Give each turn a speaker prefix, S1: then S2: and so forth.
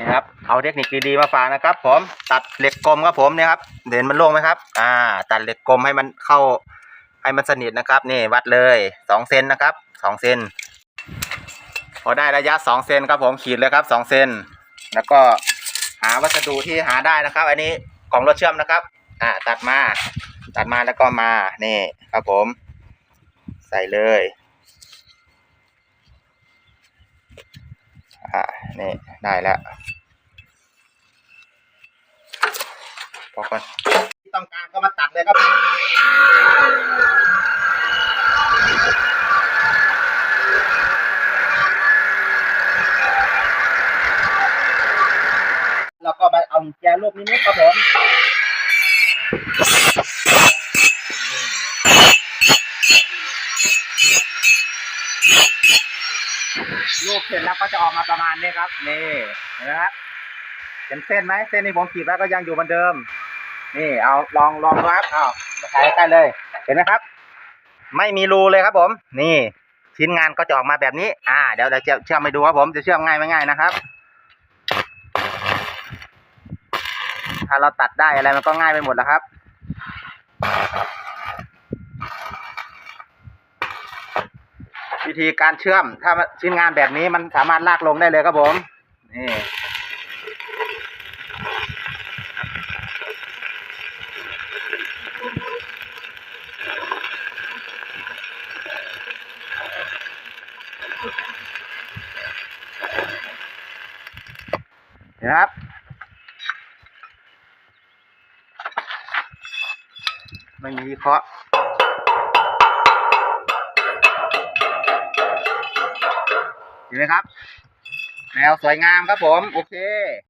S1: นี่ครับ เอาเทคนิคดีๆมาฝากนะครับ ผมตัดเหล็กกลมครับผมเนี่ยครับเด่นมันโล่งไหมครับ อ่า ตัดเหล็กกลมให้มันเข้าให้มันสนิทนะครับนี่วัดเลยสองเซนนะครับสองเซนพอได้ระยะสองเซนครับผมขีดเลยครับสองเซนแล้วก็หาวัสดุที่หาได้นะครับ อันนี้กล่องรถเชื่อมนะครับ อ่า ตัดมา ตัดมาแล้วก็มา นี่ ครับผม ใส่เลย อ่า นี่ได้แล้วพอก่อนที่ต้องการก็มาตัดเลยครับแล้วก็มาเอาแจลูกนิดๆครับผม ลูกเสร็จแล้วก็จะออกมาประมาณนี้ครับ นี่เห็นไหมครับเห็นเส้นไหมเส้นที่ผมขีดไว้ก็ยังอยู่เหมือนเดิม นี่เอาลองลองดูครับเอามาใช้ใกล้เลย เห็นไหมครับ ไม่มีรูเลยครับผม นี่ ชิ้นงานก็จะออกมาแบบนี้ อ่า เดี๋ยวเดี๋ยวจะเชื่อมไปดูครับผมจะเชื่อมง่ายไม่ง่ายนะครับ ถ้าเราตัดได้อะไรมันก็ง่ายไปหมดแล้วครับ วิธีการเชื่อม ถ้าชิ้นงานแบบนี้มันสามารถลากลงได้เลยครับผม นี่นะครับไม่มีวิเคราะห์ เห็นไหมครับแนวสวยงามครับผม โอเค